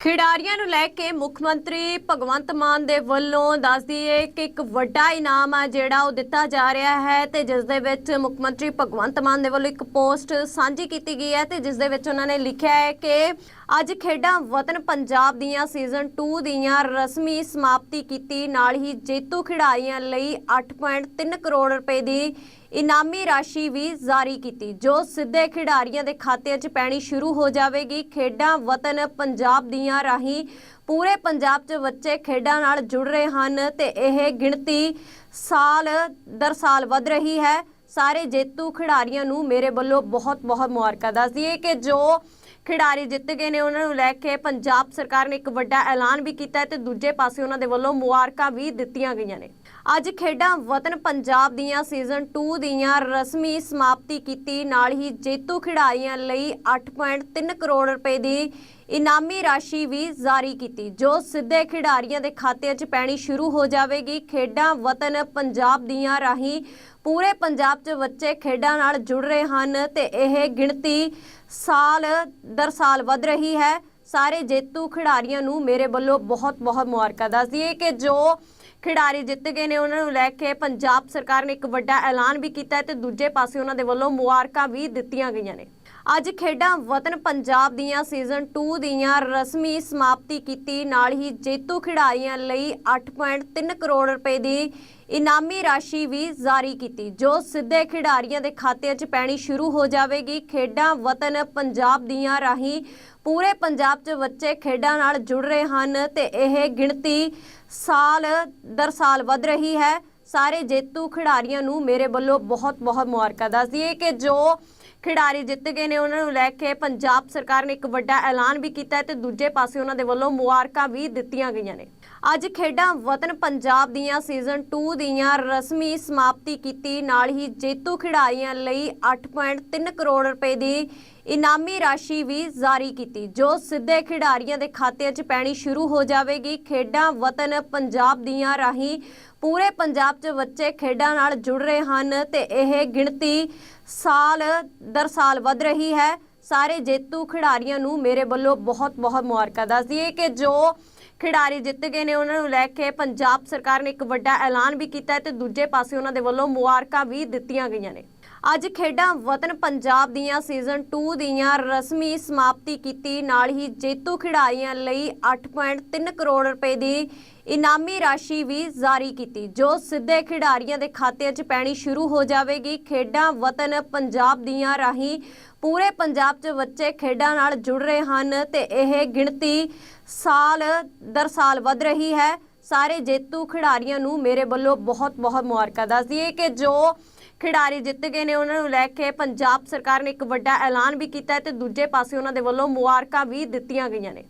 ਖਿਡਾਰੀਆਂ ਨੂੰ ਲੈ ਕੇ ਮੁੱਖ ਮੰਤਰੀ ਭਗਵੰਤ ਮਾਨ ਦੇ ਵੱਲੋਂ ਦੱਸ ਦਈਏ ਕਿ ਇੱਕ ਵੱਡਾ ਇਨਾਮ ਆ ਜਿਹੜਾ ਉਹ ਦਿੱਤਾ ਜਾ ਰਿਹਾ ਹੈ ਤੇ ਜਿਸ ਦੇ ਵਿੱਚ ਮੁੱਖ ਮੰਤਰੀ ਭਗਵੰਤ ਮਾਨ ਦੇ ਵੱਲੋਂ ਇੱਕ ਪੋਸਟ ਸਾਂਝੀ ਕੀਤੀ ਗਈ ਹੈ ਤੇ ਜਿਸ ਦੇ ਵਿੱਚ ਉਹਨਾਂ ਨੇ ਲਿਖਿਆ ਹੈ ਕਿ ਅੱਜ ਖੇਡਾਂ ਵਤਨ ਪੰਜਾਬ ਦੀਆਂ ਸੀਜ਼ਨ 2 ਦੀਆਂ ਰਸਮੀ ਸਮਾਪਤੀ ਕੀਤੀ, ਨਾਲ ਹੀ ਜੇਤੂ ਖਿਡਾਰੀਆਂ ਲਈ 8.3 ਕਰੋੜ ਰੁਪਏ ਦੀ ਇਨਾਮੀ ਰਾਸ਼ੀ ਵੀ ਜਾਰੀ ਕੀਤੀ, ਜੋ ਸਿੱਧੇ ਖਿਡਾਰੀਆਂ ਦੇ ਖਾਤਿਆਂ 'ਚ ਪੈਣੀ ਸ਼ੁਰੂ ਹੋ ਜਾਵੇਗੀ। ਖੇਡਾਂ ਵਤਨ ਪੰਜਾਬ ਦੀਆਂ ਰਾਹੀਂ ਪੂਰੇ ਪੰਜਾਬ 'ਚ ਬੱਚੇ ਖੇਡਾਂ ਨਾਲ ਜੁੜ ਰਹੇ ਹਨ ਤੇ ਇਹ ਗਿਣਤੀ ਸਾਲ ਦਰ ਸਾਲ ਵਧ ਰਹੀ ਹੈ। ਸਾਰੇ ਜੇਤੂ ਖਿਡਾਰੀਆਂ ਨੂੰ ਮੇਰੇ ਵੱਲੋਂ ਬਹੁਤ ਬਹੁਤ ਮੁਬਾਰਕਾਂ। ਦੱਸ ਦਈਏ ਕਿ ਜੋ ਖਿਡਾਰੀ ਜਿੱਤ ਗਏ ਨੇ, ਉਹਨਾਂ ਨੂੰ ਲੈ ਕੇ ਪੰਜਾਬ ਸਰਕਾਰ ਨੇ ਇੱਕ ਵੱਡਾ ਐਲਾਨ ਵੀ ਕੀਤਾ ਹੈ ਤੇ ਦੂਜੇ ਪਾਸੇ ਉਹਨਾਂ ਦੇ ਵੱਲੋਂ ਮੁਬਾਰਕਾਂ ਵੀ ਦਿੱਤੀਆਂ ਗਈਆਂ ਨੇ। ਅੱਜ ਖੇਡਾਂ ਵਤਨ ਪੰਜਾਬ ਦੀਆਂ ਸੀਜ਼ਨ 2 ਦੀਆਂ ਰਸਮੀ ਸਮਾਪਤੀ ਕੀਤੀ। ਨਾਲ ਹੀ ਜੇਤੂ ਖਿਡਾਰੀਆਂ ਲਈ 8.3 ਕਰੋੜ ਰੁਪਏ ਦੀ ਇਨਾਮੀ ਰਾਸ਼ੀ ਵੀ ਜਾਰੀ ਕੀਤੀ। ਜੋ ਸਿੱਧੇ ਖਿਡਾਰੀਆਂ ਦੇ ਖਾਤਿਆਂ 'ਚ ਪੈਣੀ ਸ਼ੁਰੂ ਹੋ ਜਾਵੇਗੀ। ਖੇਡਾਂ ਵਤਨ ਪੰਜਾਬ ਦੀਆਂ ਰਾਹੀਂ ਪੂਰੇ ਪੰਜਾਬ 'ਚ ਬੱਚੇ ਖੇਡਾਂ ਨਾਲ ਜੁੜ ਰਹੇ ਹਨ ਤੇ ਇਹ ਗਿਣਤੀ ਸਾਲ ਦਰ ਸਾਲ ਵਧ ਰਹੀ ਹੈ। ਸਾਰੇ ਜੇਤੂ ਖਿਡਾਰੀਆਂ ਨੂੰ ਮੇਰੇ ਵੱਲੋਂ ਬਹੁਤ ਬਹੁਤ ਮੁਬਾਰਕਾਂ। ਦੱਸ ਦਈਏ ਕਿ ਜੋ ਖਿਡਾਰੀ ਜਿੱਤ ਗਏ ਨੇ, ਉਹਨਾਂ ਨੂੰ ਲੈ ਕੇ ਪੰਜਾਬ ਸਰਕਾਰ ਨੇ ਇੱਕ ਵੱਡਾ ਐਲਾਨ ਵੀ ਕੀਤਾ ਹੈ ਤੇ ਦੂਜੇ ਪਾਸੇ ਉਹਨਾਂ ਦੇ ਵੱਲੋਂ ਮੁਬਾਰਕਾਂ ਵੀ ਦਿੱਤੀਆਂ ਗਈਆਂ ਨੇ। ਅੱਜ ਖੇਡਾਂ ਵਤਨ ਪੰਜਾਬ ਦੀਆਂ ਸੀਜ਼ਨ 2 ਦੀਆਂ ਰਸਮੀ ਸਮਾਪਤੀ ਕੀਤੀ। ਨਾਲ ਹੀ ਜੇਤੂ ਖਿਡਾਰੀਆਂ ਲਈ 8.3 ਕਰੋੜ ਰੁਪਏ ਦੀ ਇਨਾਮੀ ਰਾਸ਼ੀ ਵੀ ਜਾਰੀ ਕੀਤੀ। ਜੋ ਸਿੱਧੇ ਖਿਡਾਰੀਆਂ ਦੇ ਖਾਤਿਆਂ 'ਚ ਪੈਣੀ ਸ਼ੁਰੂ ਹੋ ਜਾਵੇਗੀ। ਖੇਡਾਂ ਵਤਨ ਪੰਜਾਬ ਦੀਆਂ ਰਾਹੀਂ ਪੂਰੇ ਪੰਜਾਬ 'ਚ ਬੱਚੇ ਖੇਡਾਂ ਨਾਲ ਜੁੜ ਰਹੇ ਹਨ ਤੇ ਇਹ ਗਿਣਤੀ ਸਾਲ ਦਰ ਸਾਲ ਵਧ ਰਹੀ ਹੈ। ਸਾਰੇ ਜੇਤੂ ਖਿਡਾਰੀਆਂ ਨੂੰ ਮੇਰੇ ਵੱਲੋਂ ਬਹੁਤ ਬਹੁਤ ਮੁਬਾਰਕਾਂ। ਦੱਸਦੀ ਦਈਏ ਕਿ ਜੋ ਖਿਡਾਰੀ ਜਿੱਤ ਗਏ ਨੇ, ਉਹਨਾਂ ਨੂੰ ਲੈ ਕੇ ਪੰਜਾਬ ਸਰਕਾਰ ਨੇ ਇੱਕ ਵੱਡਾ ਐਲਾਨ ਵੀ ਕੀਤਾ ਤੇ ਦੂਜੇ ਪਾਸੇ ਉਹਨਾਂ ਦੇ ਵੱਲੋਂ ਮੁਬਾਰਕਾਂ ਵੀ ਦਿੱਤੀਆਂ ਗਈਆਂ ਨੇ। ਅੱਜ ਖੇਡਾਂ ਵਤਨ ਪੰਜਾਬ ਦੀਆਂ ਸੀਜ਼ਨ 2 ਦੀਆਂ ਰਸਮੀ ਸਮਾਪਤੀ ਕੀਤੀ, ਨਾਲ ਹੀ ਜੇਤੂ ਖਿਡਾਰੀਆਂ ਲਈ 8.3 ਕਰੋੜ ਰੁਪਏ ਦੀ ਇਨਾਮੀ ਰਾਸ਼ੀ ਵੀ ਜਾਰੀ ਕੀਤੀ, ਜੋ ਸਿੱਧੇ ਖਿਡਾਰੀਆਂ ਦੇ ਖਾਤਿਆਂ 'ਚ ਪੈਣੀ ਸ਼ੁਰੂ ਹੋ ਜਾਵੇਗੀ। ਖੇਡਾਂ ਵਤਨ ਪੰਜਾਬ ਦੀਆਂ ਰਾਹੀਂ ਪੂਰੇ ਪੰਜਾਬ 'ਚ ਬੱਚੇ ਖੇਡਾਂ ਨਾਲ ਜੁੜ ਰਹੇ ਹਨ ਤੇ ਇਹ ਗਿਣਤੀ ਸਾਲ ਦਰ ਸਾਲ ਵੱਧ ਰਹੀ ਹੈ। ਸਾਰੇ ਜੇਤੂ ਖਿਡਾਰੀਆਂ ਨੂੰ ਮੇਰੇ ਵੱਲੋਂ ਬਹੁਤ ਬਹੁਤ ਮੁਬਾਰਕਾਂ। ਦੱਸ ਦਈਏ ਕਿ ਜੋ ਖਿਡਾਰੀ ਜਿੱਤ ਗਏ ਨੇ, ਉਹਨਾਂ ਨੂੰ ਲੈ ਕੇ ਪੰਜਾਬ ਸਰਕਾਰ ਨੇ ਇੱਕ ਵੱਡਾ ਐਲਾਨ ਵੀ ਕੀਤਾ ਹੈ ਤੇ ਦੂਜੇ ਪਾਸੇ ਉਹਨਾਂ ਦੇ ਵੱਲੋਂ ਮੁਬਾਰਕਾਂ ਵੀ ਦਿੱਤੀਆਂ ਗਈਆਂ ਨੇ। ਅੱਜ ਖੇਡਾਂ ਵਤਨ ਪੰਜਾਬ ਦੀਆਂ ਸੀਜ਼ਨ 2 ਦੀਆਂ ਰਸਮੀ ਸਮਾਪਤੀ ਕੀਤੀ, ਨਾਲ ਹੀ ਜੇਤੂ ਖਿਡਾਰੀਆਂ ਲਈ 8.3 ਕਰੋੜ ਰੁਪਏ ਦੀ ਇਨਾਮੀ ਰਾਸ਼ੀ ਵੀ ਜਾਰੀ ਕੀਤੀ, ਜੋ ਸਿੱਧੇ ਖਿਡਾਰੀਆਂ ਦੇ ਖਾਤਿਆਂ 'ਚ ਪੈਣੀ ਸ਼ੁਰੂ ਹੋ ਜਾਵੇਗੀ। ਖੇਡਾਂ ਵਤਨ ਪੰਜਾਬ ਦੀਆਂ ਰਾਹੀਂ ਪੂਰੇ ਪੰਜਾਬ 'ਚ ਬੱਚੇ ਖੇਡਾਂ ਨਾਲ ਜੁੜ ਰਹੇ ਹਨ ਤੇ ਇਹ ਗਿਣਤੀ ਸਾਲ ਦਰ ਸਾਲ ਵੱਧ ਰਹੀ ਹੈ। ਸਾਰੇ ਜੇਤੂ ਖਿਡਾਰੀਆਂ ਨੂੰ ਮੇਰੇ ਵੱਲੋਂ ਬਹੁਤ ਬਹੁਤ ਮੁਬਾਰਕਾਂ। ਦੱਸ ਦਈਏ ਕਿ ਜੋ ਖਿਡਾਰੀ ਜਿੱਤ ਗਏ ਨੇ, ਉਹਨਾਂ ਨੂੰ ਲੈ ਕੇ ਪੰਜਾਬ ਸਰਕਾਰ ਨੇ ਇੱਕ ਵੱਡਾ ਐਲਾਨ ਵੀ ਕੀਤਾ ਹੈ ਤੇ ਦੂਜੇ ਪਾਸੇ ਉਹਨਾਂ ਦੇ ਵੱਲੋਂ ਮੁਬਾਰਕਾਂ ਵੀ ਦਿੱਤੀਆਂ ਗਈਆਂ ਨੇ।